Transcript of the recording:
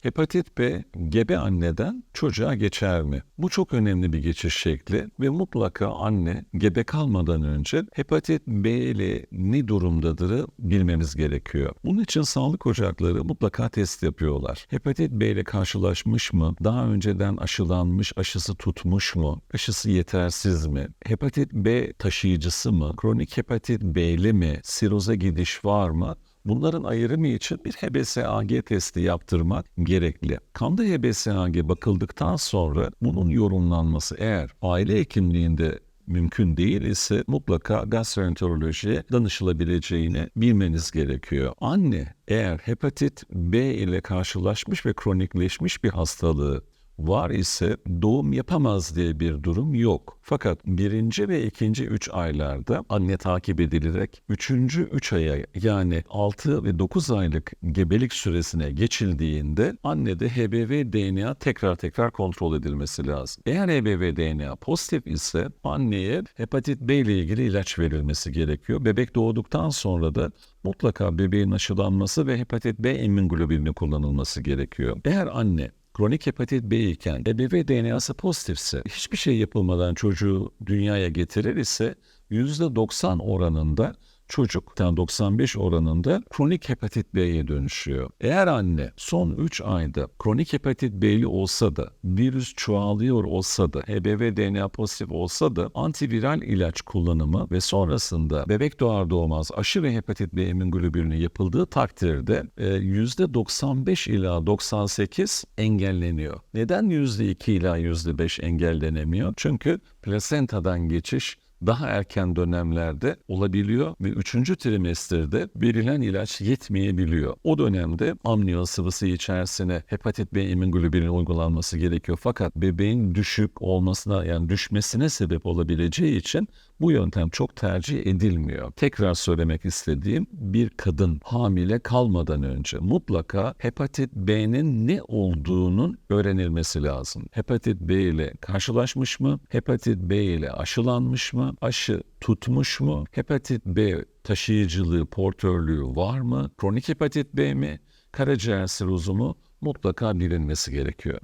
Hepatit B gebe anneden çocuğa geçer mi? Bu çok önemli bir geçiş şekli ve mutlaka anne gebe kalmadan önce hepatit B ile ne durumdadır bilmemiz gerekiyor. Bunun için sağlık ocakları mutlaka test yapıyorlar. Hepatit B ile karşılaşmış mı? Daha önceden aşılanmış, aşısı tutmuş mu? Aşısı yetersiz mi? Hepatit B taşıyıcısı mı? Kronik hepatit B'li mi? Siroza gidiş var mı? Bunların ayrımı için bir HBsAg testi yaptırmak gerekli. Kanda HBsAg bakıldıktan sonra bunun yorumlanması eğer aile hekimliğinde mümkün değil ise mutlaka gastroenterolojiye danışılabileceğini bilmeniz gerekiyor. Anne eğer hepatit B ile karşılaşmış ve kronikleşmiş bir hastalığı var ise doğum yapamaz diye bir durum yok. Fakat birinci ve ikinci üç aylarda anne takip edilerek üçüncü üç aya yani 6 ve 9 aylık gebelik süresine geçildiğinde annede HBV DNA tekrar tekrar kontrol edilmesi lazım. Eğer HBV DNA pozitif ise anneye hepatit B ile ilgili ilaç verilmesi gerekiyor. Bebek doğduktan sonra da mutlaka bebeğin aşılanması ve hepatit B immünoglobulini kullanılması gerekiyor. Eğer anne kronik hepatit B iken HBV DNA'sı pozitifse hiçbir şey yapılmadan çocuğu dünyaya getirir ise %90 oranında çocuk, yani 95 oranında kronik hepatit B'ye dönüşüyor. Eğer anne son 3 ayda kronik hepatit B'li olsa da, virüs çoğalıyor olsa da, HBV DNA pozitif olsa da antiviral ilaç kullanımı ve sonrasında bebek doğar doğmaz aşı ve hepatit B immünoglobulini yapıldığı takdirde e, %95 ila 98 engelleniyor. Neden %2 ila %5 engellenemiyor? Çünkü plasentadan geçiş daha erken dönemlerde olabiliyor ve 3. trimesterde verilen ilaç yetmeyebiliyor. O dönemde amniyon sıvısı içerisine hepatit B immünoglobulin uygulanması gerekiyor. Fakat bebeğin düşük olmasına yani düşmesine sebep olabileceği için bu yöntem çok tercih edilmiyor. Tekrar söylemek istediğim bir kadın hamile kalmadan önce mutlaka hepatit B'nin ne olduğunun öğrenilmesi lazım. Hepatit B ile karşılaşmış mı? Hepatit B ile aşılanmış mı? Aşı tutmuş mu? Hepatit B taşıyıcılığı, portörlüğü var mı? Kronik hepatit B mi? Karaciğer sirozu mu? Mutlaka bilinmesi gerekiyor.